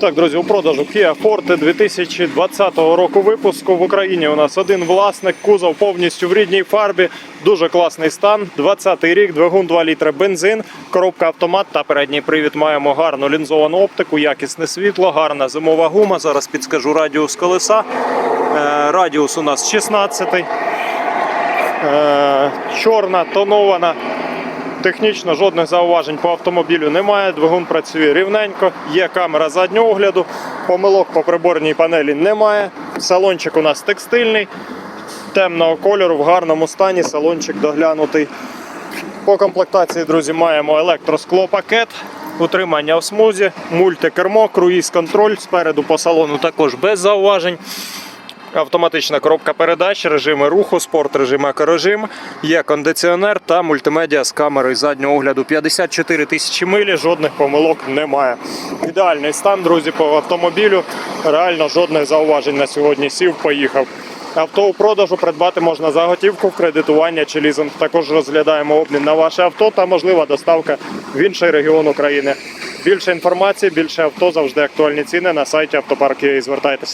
Так, друзі, у продажу Kia Forte 2020 року випуску в Україні. У нас один власник, кузов повністю в рідній фарбі. Дуже класний стан. 20-й рік, двигун 2 літри бензин, коробка автомат та передній привід. Маємо гарну лінзовану оптику, якісне світло, гарна зимова гума. Зараз підскажу радіус колеса. Е, радіус у нас 16. Е, чорна, тонована. Технічно жодних зауважень по автомобілю немає. Двигун працює рівненько, є камера заднього огляду, помилок по приборній панелі немає. Салончик у нас текстильний, темного кольору, в гарному стані. Салончик доглянутий. По комплектації, друзі, маємо електросклопакет, утримання в смузі, мультикермо, круїз-контроль. Спереду по салону також без зауважень. Автоматична коробка передач, режими руху, спорт режим, екорежим, є кондиціонер та мультимедіа з камерою заднього огляду. 54 тисячі милі, жодних помилок немає. Ідеальний стан, друзі, по автомобілю. Реально жодних зауважень на сьогодні. Сів, поїхав. Авто у продажу придбати можна за готівку, кредитування чи лізинг. Також розглядаємо обмін на ваше авто та можлива доставка в інший регіон України. Більше інформації, більше авто, завжди актуальні ціни на сайті автопарк.ua. Звертайтесь.